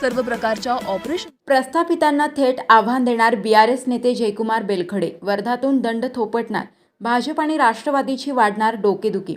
सर्व प्रकारच्या ऑपरेशन प्रस्थापितांना थेट आव्हान देणार बीआरएस नेते जयकुमार बेलखडे. वर्धातून दंड थोपटणार. भाजप आणि राष्ट्रवादीची वाढणार डोकेदुखी.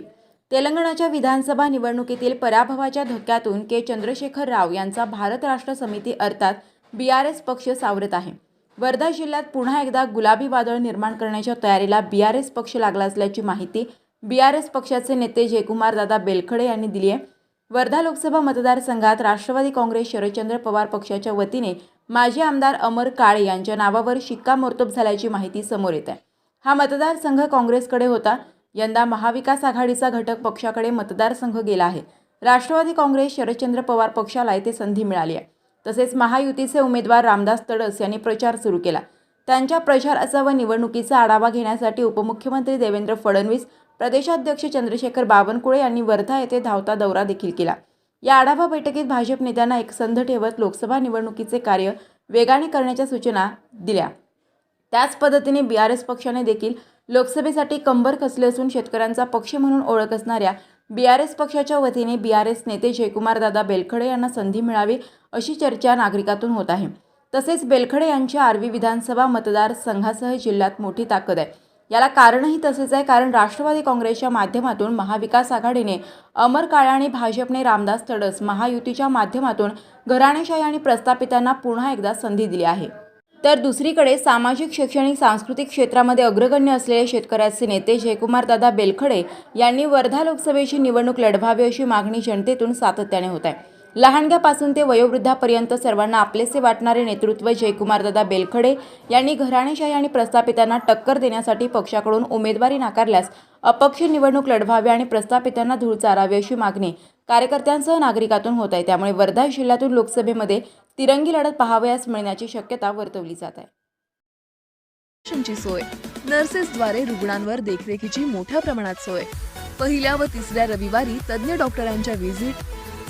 तेलंगणाच्या विधानसभा निवडणुकीतील पराभवाच्या धक्क्यातून के. चंद्रशेखर राव यांचा भारत राष्ट्र समिती अर्थात बीआरएस पक्ष सावरत आहे. वर्धा जिल्ह्यात पुन्हा एकदा गुलाबी वादळ निर्माण करण्याच्या तयारीला बीआरएस पक्ष लागला असल्याची माहिती बीआरएस पक्षाचे नेते जयकुमार दादा बेलखडे यांनी दिली आहे. वर्धा लोकसभा मतदारसंघात राष्ट्रवादी काँग्रेस शरदचंद्र पवार पक्षाच्या वतीने माजी आमदार अमर काळे यांच्या नावावर शिक्कामोर्तब झाल्याची माहिती समोर येत आहे. हा मतदारसंघ काँग्रेसकडे होता. यंदा महाविकास आघाडीचा घटक पक्षाकडे मतदारसंघ गेला आहे. राष्ट्रवादी काँग्रेस शरदचंद्र पवार पक्षाला येथे संधी मिळाली आहे. तसेच महायुतीचे उमेदवार रामदास तडस यांनी प्रचार सुरू केला. त्यांच्या प्रचाराचा व निवडणुकीचा आढावा घेण्यासाठी उपमुख्यमंत्री देवेंद्र फडणवीस प्रदेशाध्यक्ष चंद्रशेखर बावनकुळे यांनी वर्धा येथे धावता दौरा देखील केला. या आढावा बैठकीत भाजप नेत्यांना एकसंध ठेवत लोकसभा निवडणुकीचे कार्य वेगाने करण्याच्या सूचना दिल्या. त्याच पद्धतीने बी आर एस पक्षाने देखील लोकसभेसाठी कंबर कसले असून शेतकऱ्यांचा पक्ष म्हणून ओळख असणाऱ्या बी आर एस पक्षाच्या वतीने बी आर एस नेते जयकुमारदादा बेलखडे यांना संधी मिळावी अशी चर्चा नागरिकातून होत आहे. तसेच बेलखडे यांच्या आर्वी विधानसभा मतदारसंघासह जिल्ह्यात मोठी ताकद आहे. याला कारणही तसेच आहे. कारण राष्ट्रवादी काँग्रेसच्या माध्यमातून महाविकास आघाडीने अमर काळे आणि भाजपने रामदास तडस महायुतीच्या माध्यमातून घराणेशाही आणि प्रस्थापितांना पुन्हा एकदा संधी दिली आहे. तर दुसरीकडे सामाजिक शैक्षणिक सांस्कृतिक क्षेत्रामध्ये अग्रगण्य असलेले शेतकऱ्याचे नेते जयकुमार दादा बेलखडे यांनी वर्धा लोकसभेची निवडणूक लढवावी अशी मागणी जनतेतून सातत्याने होत आहे. लहानग्यापासून ते वयोवृद्धापर्यंत सर्वांना आपलेसे वाटणारे नेतृत्व जयकुमारदादा बेलखडे यांनी घराणेशाही आणि प्रस्थापितांना टक्कर देण्यासाठी पक्षाकडून उमेदवारी नाकारल्यास अपक्ष निवडणूक लढवावी आणि प्रस्थापितांना धूळ चारावी अशी मागणी कार्यकर्त्यांसह नागरिकातून होत आहे. त्यामुळे वर्धा जिल्ह्यातून लोकसभेमध्ये तिरंगी लढत पहावयास मिळण्याची शक्यता वर्तवली जात आहे. सोय. नर्सेसद्वारे रुग्णांवर देखरेखीची मोठ्या प्रमाणात सोय. पहिल्या व तिसऱ्या रविवारी तज्ज्ञ डॉक्टरांच्या व्हिजिट